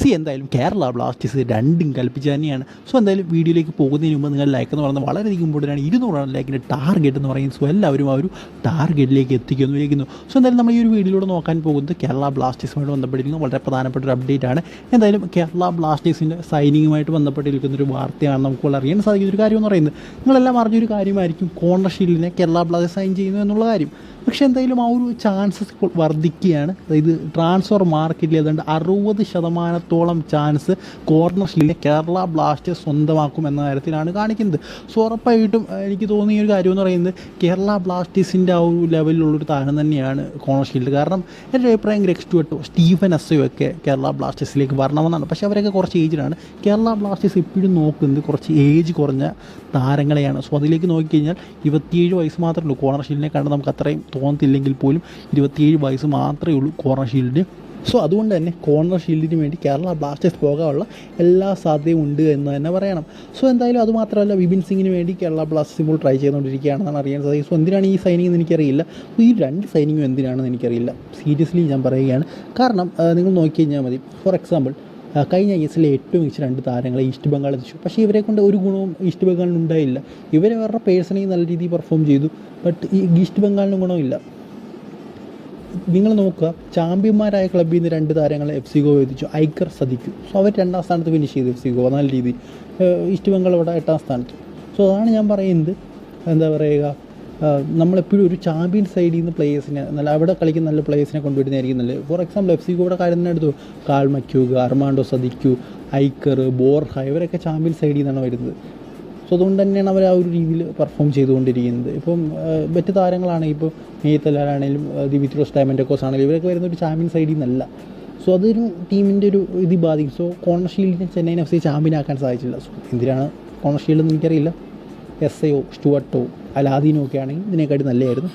C എന്തായാലും Kerala Blasters രണ്ടും കൽപ്പിച്ച് തന്നെയാണ്. സോ എന്തായാലും വീഡിയോയിലേക്ക് പോകുന്നതിന് മുമ്പ് നിങ്ങൾ ലൈക്ക് എന്ന് പറയുന്നത് വളരെയധികം ഇമ്പോർട്ടന്റ് ഇരുന്നൂറാണ് ലൈക്കിന്റെ ടാർഗറ്റ് എന്ന് പറയുന്നത്. സോ എല്ലാവരും ആ ഒരു ടാർഗറ്റിലേക്ക് എത്തിക്കുന്നു വിളിക്കുന്നു സോ എന്തായാലും നമ്മൾ ഈ ഒരു വീഡിയോയിലൂടെ നോക്കാൻ പോകുന്നത് കേരള ബ്ലാസ്റ്റേഴ്സുമായിട്ട് ബന്ധപ്പെട്ടിരിക്കുന്ന വളരെ പ്രധാനപ്പെട്ട ഒരു അപ്ഡേറ്റ് ആണ്. എന്തായാലും കേരള ബ്ലാസ്റ്റേഴ്സിന്റെ സൈനിങ്ങുമായിട്ട് ബന്ധപ്പെട്ടിരിക്കുന്ന ഒരു വാർത്തയാണ് നമുക്ക് അറിയാൻ സാധിക്കുന്ന ഒരു കാര്യം എന്ന് പറയുന്നത്. നിങ്ങളെല്ലാം അറിഞ്ഞൊരു കാര്യമായിരിക്കും ഷീൽഡിനെ കേരള ബ്ലാസ്റ്റേഴ്സ് സൈൻ ചെയ്യുന്നു എന്നുള്ള കാര്യം. പക്ഷേ എന്തായാലും ആ ഒരു ചാൻസസ് വർദ്ധിക്കുകയാണ് അതായത് ട്രാൻസ്ഫർ മാർക്കറ്റിൽ ഏതാണ്ട് അറുപത് ശതമാനത്തോളം ചാൻസ് കോർണർ ഷീൽഡിനെ കേരള ബ്ലാസ്റ്റേഴ്സ് സ്വന്തമാക്കും എന്ന കാര്യത്തിലാണ് കാണിക്കുന്നത്. സോ ഉറപ്പായിട്ടും എനിക്ക് തോന്നിയ ഒരു കാര്യം എന്ന് പറയുന്നത് കേരള ബ്ലാസ്റ്റേഴ്സിന്റെ ആ ഒരു ലെവലിലുള്ളൊരു താരം തന്നെയാണ് കോർണർ ഷീൽഡ് കാരണം എന്റെ അഭിപ്രായം ഗ്രെക്സ് ടുവട്ടോ സ്റ്റീഫൻ എസ്സയോ ഒക്കെ കേരള ബ്ലാസ്റ്റേഴ്സിലേക്ക് വരണമെന്നാണ്. പക്ഷേ അവരൊക്കെ കുറച്ച് ഏജിലാണ് കേരള ബ്ലാസ്റ്റേഴ്സ് ഇപ്പോഴും നോക്കുന്നത് കുറച്ച് ഏജ് കുറഞ്ഞ താരങ്ങളെയാണ്. സോ അതിലേക്ക് നോക്കിക്കഴിഞ്ഞാൽ ഇരുപത്തിയേഴ് വയസ്സ് മാത്രമേ ഉള്ളൂ കോർണർ ഷീൽഡിനെ കണ്ട് നമുക്ക് അത്രയും തോന്നത്തില്ലെങ്കിൽ പോലും ഇരുപത്തിയേഴ് വയസ്സ് മാത്രമേ ഉള്ളൂ കോർണർ ഷീൽഡിന് സോ അതുകൊണ്ട് തന്നെ കോർണർ ഷീൽഡിന് വേണ്ടി കേരള ബ്ലാസ്റ്റേഴ്സ് പോകാനുള്ള എല്ലാ സാധ്യതയും ഉണ്ട് എന്ന് തന്നെ പറയണം. സോ എന്തായാലും അത് മാത്രമല്ല വിപിൻ സിംഗിന് വേണ്ടി കേരള ബ്ലാസ്റ്റേഴ്സ് ഇപ്പോൾ ട്രൈ ചെയ്തുകൊണ്ടിരിക്കുകയാണെന്നാണ് അറിയാൻ സാധിക്കും സോ എന്തിനാണ് ഈ സൈനിങ് എന്ന് എനിക്കറിയില്ല. സോ ഈ രണ്ട് സൈനിങ്ങും എന്തിനാണെന്ന് എനിക്കറിയില്ല. സീരിയസ്ലി ഞാൻ പറയുകയാണ്. കാരണം നിങ്ങൾ നോക്കി കഴിഞ്ഞാൽ മതി. ഫോർ എക്സാമ്പിൾ കഴിഞ്ഞ ഐ എസിലെ ഏറ്റവും മികച്ച രണ്ട് താരങ്ങളെ ഈസ്റ്റ് ബംഗാൾ എത്തിച്ചു. പക്ഷേ ഇവരെ കൊണ്ട് ഒരു ഗുണവും ഈസ്റ്റ് ബംഗാളിന് ഉണ്ടായില്ല. ഇവരെ അവരുടെ പേഴ്സണലി നല്ല രീതിയിൽ പെർഫോം ചെയ്തു. ബട്ട് ഈ ഈസ്റ്റ് ബംഗാളിന് ഗുണമില്ല. നിങ്ങൾ നോക്കുക ചാമ്പ്യന്മാരായ ക്ലബ്ബിൽ നിന്ന് രണ്ട് താരങ്ങളെ എഫ് സി ഗോവ എത്തിച്ചു ഐക്കർ സദിക്കു സോ അവർ രണ്ടാം സ്ഥാനത്ത് ഫിനിഷ് ചെയ്തു എഫ് സി ഗോവ. നല്ല രീതിയിൽ ഈസ്റ്റ് ബംഗാൾ അവിടെ എട്ടാം സ്ഥാനത്ത്. സോ അതാണ് ഞാൻ പറയുന്നത്. എന്താ പറയുക നമ്മളെപ്പോഴും ഒരു ചാമ്പ്യൻ സൈഡിൽ നിന്ന് പ്ലേയേഴ്സിനെ നല്ല അവിടെ കളിക്കുന്ന നല്ല പ്ലേയേഴ്സിനെ കൊണ്ടുവരുന്നതായിരിക്കും നല്ലത്. ഫോർ എക്സാമ്പിൾ എഫ് സി ഗോയുടെ കാര്യം തന്നെ എടുത്തു Carl McHugh Armando Sadiku Iker Borja ഇവരൊക്കെ ചാമ്പ്യൻ സൈഡിൽ നിന്നാണ് വരുന്നത്. സോ അതുകൊണ്ട് തന്നെയാണ് അവർ ആ ഒരു രീതിയിൽ പെർഫോം ചെയ്തുകൊണ്ടിരിക്കുന്നത്. ഇപ്പം മറ്റ് താരങ്ങളാണെങ്കിൽ ഇപ്പോൾ മേത്തലാണെങ്കിലും ദിമിത്രോസ് ഡയമൻഡോക്കോസ് ആണെങ്കിലും ഇവരൊക്കെ വരുന്ന ഒരു ചാമ്പ്യൻ സൈഡിൽ നിന്നല്ല സോ അതൊരു ടീമിന്റെ ഒരു ഇത് ബാധിക്കും. So corner Chennaiyin F C champion ആക്കാൻ സാധിച്ചില്ല. സോ എന്തിനാണ് കോർണർ എന്ന് എനിക്കറിയില്ല. എസ് ഐയോ സ്റ്റുവർട്ടോ അലാദീനോ ഒക്കെ ആണെങ്കിൽ ഇതിനെക്കാട്ടി നല്ലതായിരുന്നു.